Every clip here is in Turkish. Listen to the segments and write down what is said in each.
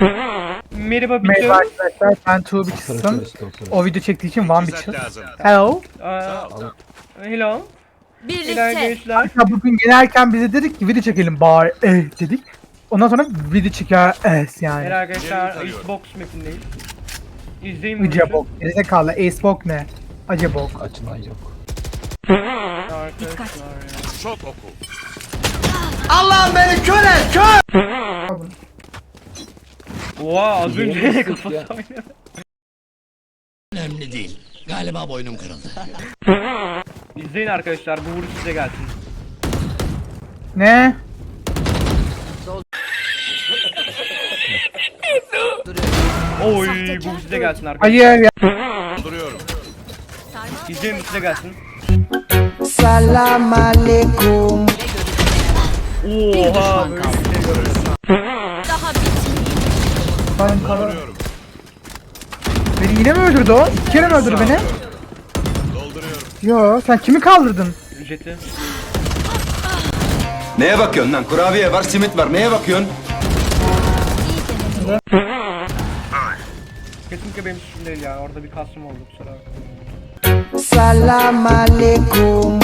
Merhaba Merhaba Biçim. arkadaşlar ben Tuğ Biçis'im. O video çektiği için Van Biçis. Hello. Aa, Hello. Birlikte. gençler. Ya bugün gelerken bize dedik ki video çekelim bari eh dedik. Ondan sonra video çeker es yani. Merhaba arkadaşlar. Xbox mapindeyiz. İzleyin bunu. Acabok. Gerizekalı Acebok ne? Acabok. Açılan yok. Arkadaşlar ya. Çok oku. Oha az önce kafası oynadı. Önemli değil. Galiba boynum kırıldı. İzleyin arkadaşlar bu vuruş size gelsin. Ne? Oy bu size gelsin arkadaşlar. Hayır ya. Duruyorum. İzleyin bu size gelsin. Salam alaikum. Oha Ben kara... Duruyorum. Beni yine mi öldürdü o? İki kere mi öldürdü beni? Dolduruyorum. Yo sen kimi kaldırdın? Jeti. Neye bakıyorsun lan? Kurabiye var, simit var. Neye bakıyorsun? Kesinlikle benim suçum değil ya. Orada bir kasım oldu kusura bakmayın. Salam alaikum.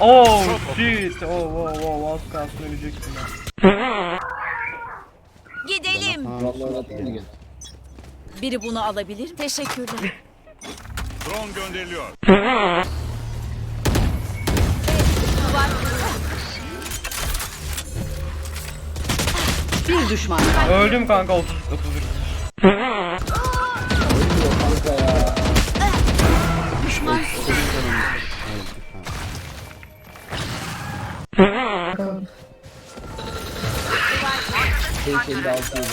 Oh shit. Oh wow wow az kalsın öleceksin ya. Gel. Biri bunu alabilir. Teşekkürler. Drone gönderiliyor. Bir düşman. Öldüm kanka 30 31. Tek 56 yedi kanka.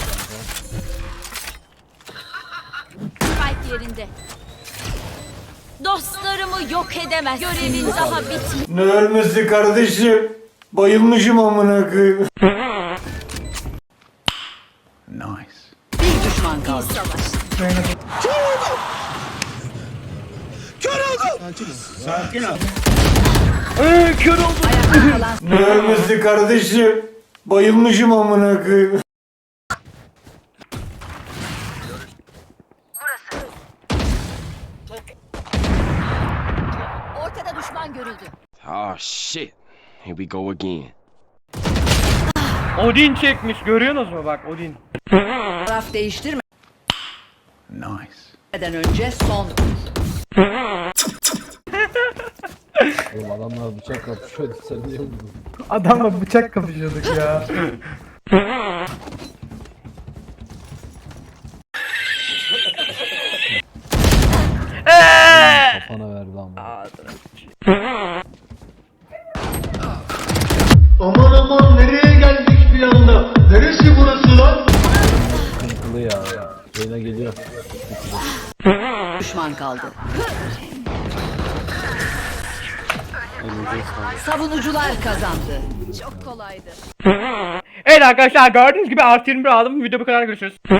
Spike yerinde. Dostlarımı yok edemez. Görevin daha bitmedi. Ne ölmesi kardeşim? Bayılmışım amına koyayım. Bir düşman kaldı. Ne ölmesi kardeşim? Bayılmışım amına koyayım. ortada düşman görüldü. Oh shit. Here we go again. Odin çekmiş görüyorsunuz mu bak Odin. Taraf değiştirmeden önce son Oğlum adamlar bıçak kapışıyordu sen niye vurdun? Adamla bıçak kapışıyorduk ya. Kafana verdi ama. Aman aman nereye geldik bir anda? Neresi burası lan? Sıkıntılı ya. Yine geliyor. düşman kaldı. Savunucular kazandı. Çok kolaydı. Evet arkadaşlar gördüğünüz gibi artı 21 aldım. Video bu kadar görüşürüz.